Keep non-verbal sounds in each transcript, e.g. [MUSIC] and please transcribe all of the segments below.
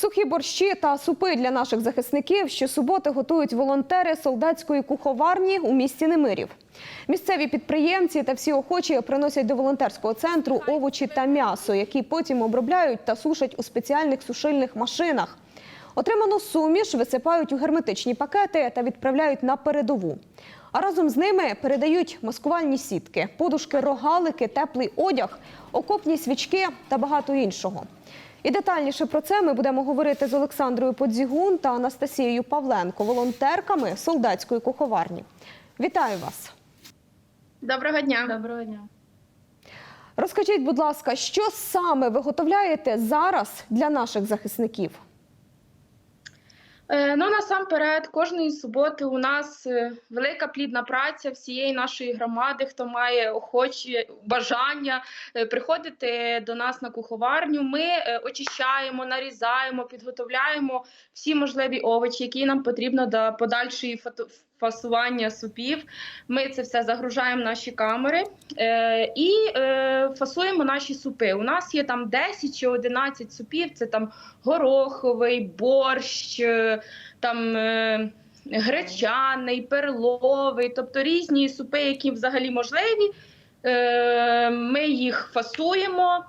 Сухі борщі та супи для наших захисників щосуботи готують волонтери солдатської куховарні у місті Немирів. Місцеві підприємці та всі охочі приносять до волонтерського центру овочі та м'ясо, які потім обробляють та сушать у спеціальних сушильних машинах. Отриману суміш висипають у герметичні пакети та відправляють на передову. А разом з ними передають маскувальні сітки, подушки, рогалики, теплий одяг, окопні свічки та багато іншого. І детальніше про це ми будемо говорити з Олександрою Подзігун та Анастасією Павленко, волонтерками солдатської куховарні. Вітаю вас! Доброго дня. Доброго дня. Розкажіть, будь ласка, що саме виготовляєте зараз для наших захисників? Е, ну насамперед, кожної суботи у нас е, велика плідна праця всієї нашої громади, хто має охочі бажання е, приходити до нас на куховарню. Ми очищаємо, нарізаємо, підготовляємо всі можливі овочі, які нам потрібно до подальшої фото- фасування супів. Ми це все загружаємо в наші камери е, і е, фасуємо наші супи. У нас є там 10 чи 11 супів. Це там гороховий, борщ, е, там гречаний, перловий, тобто різні супи, які взагалі можливі. Ми їх фасуємо.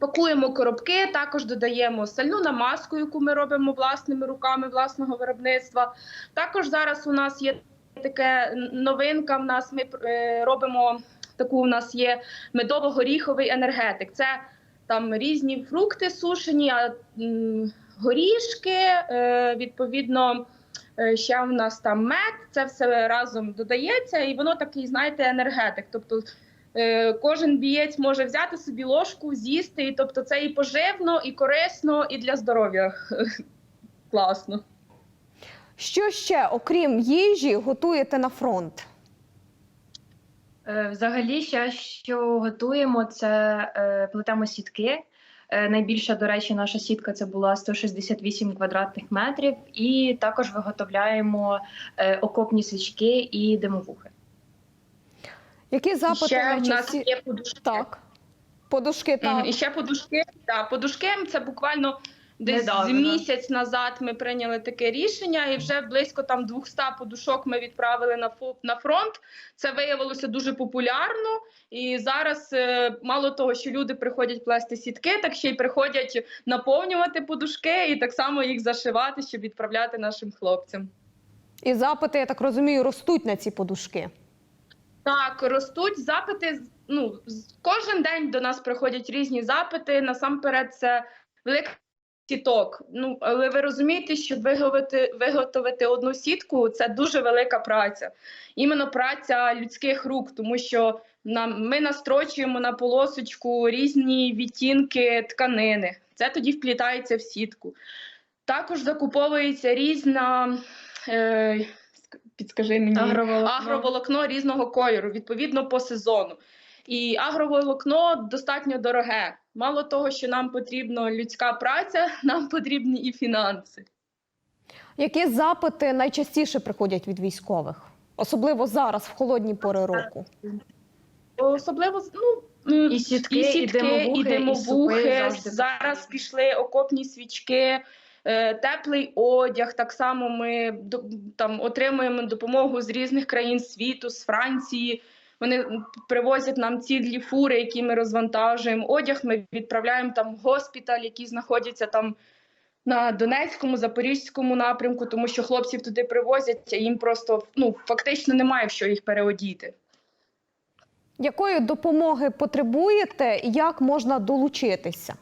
Пакуємо коробки, також додаємо сальну намазку, яку ми робимо власними руками власного виробництва. Також зараз у нас є таке новинка. В нас ми е, робимо таку. У нас є медово-горіховий енергетик. Це там різні фрукти сушені, а горішки, е, відповідно. е, Ще в нас там мед, це все разом додається, і воно такий, знаєте, енергетик. Тобто кожен бієць може взяти собі ложку, з'їсти, і тобто це і поживно, і корисно, і для здоров'я [LAUGHS] класно. Що ще, окрім їжі, готуєте на фронт? Е, Взагалі, ще що готуємо, це е, плетемо сітки. Е, Найбільша, до речі, наша сітка це була 168 квадратних метрів, і також виготовляємо е, окопні свічки і димовухи. Які запити Ще в нас є подушки. Так. Подушки так. І ще подушки. Да, подушки це буквально десь Недавно. місяць назад ми прийняли таке рішення, і вже близько там 200 подушок ми відправили на фо- на фронт. Це виявилося дуже популярно. І зараз е, мало того, що люди приходять плести сітки, так ще й приходять наповнювати подушки і так само їх зашивати, щоб відправляти нашим хлопцям. І запити, я так розумію, ростуть на ці подушки. Так, ростуть запити. Ну кожен день до нас приходять різні запити. Насамперед, це велика сіток. Ну але ви розумієте, що виготовити, виготовити одну сітку це дуже велика праця. Іменно праця людських рук, тому що нам ми настрочуємо на полосочку різні відтінки тканини. Це тоді вплітається в сітку. Також закуповується різна. Е, підскажи мені Агроволокно. агроволокно різного кольору, відповідно по сезону. І агроволокно достатньо дороге. Мало того, що нам потрібна людська праця, [LAUGHS] нам потрібні і фінанси. Які запити найчастіше приходять від військових? Особливо зараз, в холодні пори року. Особливо ну, м, І сітки, і димовухи, і і димовухи. супи Зараз пішли окопні свічки, теплий одяг. Так само ми там отримуємо допомогу з різних країн світу, з Франції. Вони привозять нам цілі фури, які ми розвантажуємо. Одяг ми відправляємо там госпіталь, які знаходяться там на Донецькому, Запорізькому напрямку, тому що хлопців туди привозять, а їм просто ну фактично немає в що їх переодіти. Якої допомоги потребуєте і як можна долучитися?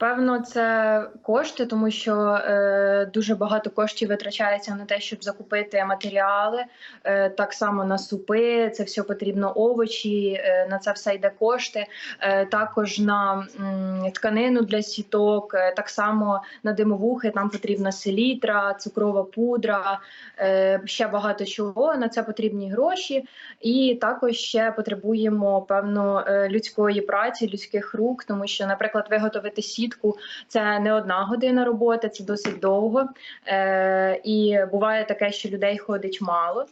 Певно, це кошти, тому що е, дуже багато коштів витрачається на те, щоб закупити матеріали. Е, так само на супи, це все потрібно овочі, е, на це все йде кошти. Е, також на м, тканину для сіток, е, так само на димовухи, там потрібна селітра, цукрова пудра, е, ще багато чого. На це потрібні гроші. І також ще потребуємо певно е, людської праці, людських рук, тому що, наприклад, виготовити сітку це не одна година роботи, це досить довго. Е, і буває таке, що людей ходить мало.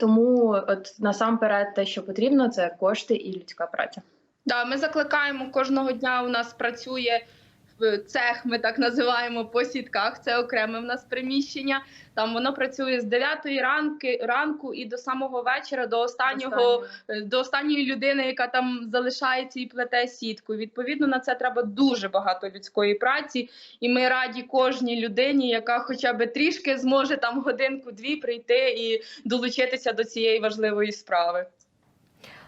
Тому, от насамперед, те, що потрібно, це кошти і людська праця. Да, ми закликаємо кожного дня. У нас працює цех, ми так називаємо по сітках. Це окреме в нас приміщення. Там воно працює з 9 ранки ранку і до самого вечора, до останнього е, до останньої людини, яка там залишається і плете сітку. Відповідно на це треба дуже багато людської праці, і ми раді кожній людині, яка хоча б трішки зможе там годинку-дві прийти і долучитися до цієї важливої справи.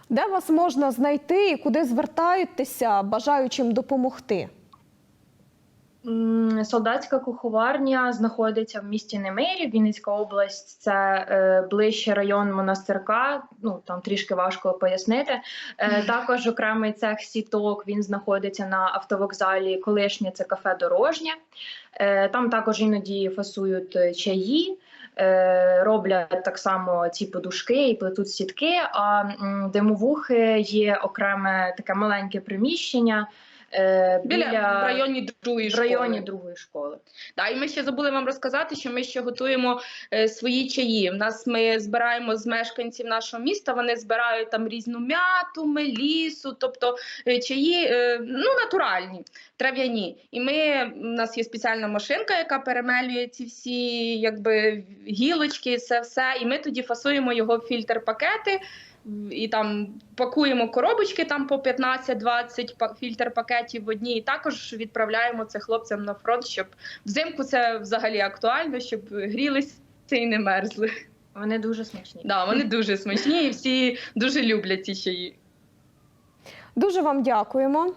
Де вас можна знайти і куди звертаєтеся, бажаючим допомогти? Солдатська куховарня знаходиться в місті Немирів, Вінницька область. Це е, ближче район монастирка. Ну там трішки важко пояснити. Е, також окремий цех сіток. Він знаходиться на автовокзалі. Колишнє це кафе Дорожнє. Е, там також іноді фасують чаї. е, Роблять так само ці подушки і плетуть сітки. А димовухи є окреме таке маленьке приміщення е, Біля, біля в районі другої в школи. районі другої школи. Да, і ми ще забули вам розказати, що ми ще готуємо е, свої чаї. В нас ми збираємо з мешканців нашого міста. Вони збирають там різну м'яту, мелісу, тобто е, чаї е, ну натуральні, трав'яні. І ми у нас є спеціальна машинка, яка перемелює ці всі якби гілочки, це все. І ми тоді фасуємо його в фільтр-пакети. І там пакуємо коробочки там по 15-20 фільтр пакетів в одній, і також відправляємо це хлопцям на фронт, щоб взимку це взагалі актуально, щоб грілися і не мерзли. Вони дуже смачні. Да, вони дуже смачні і всі дуже люблять ці чаї. Дуже вам дякуємо.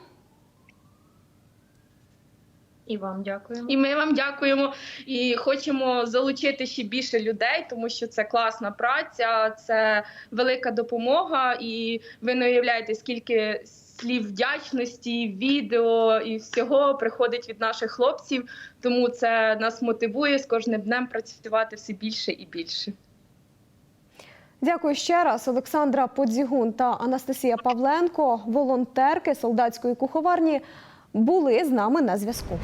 І вам дякуємо. І ми вам дякуємо і хочемо залучити ще більше людей, тому що це класна праця, це велика допомога. І ви не уявляєте, скільки слів вдячності, відео і всього приходить від наших хлопців. Тому це нас мотивує з кожним днем працювати все більше і більше. Дякую ще раз. Олександра Подзігун та Анастасія Павленко, волонтерки солдатської куховарні, були з нами на зв'язку.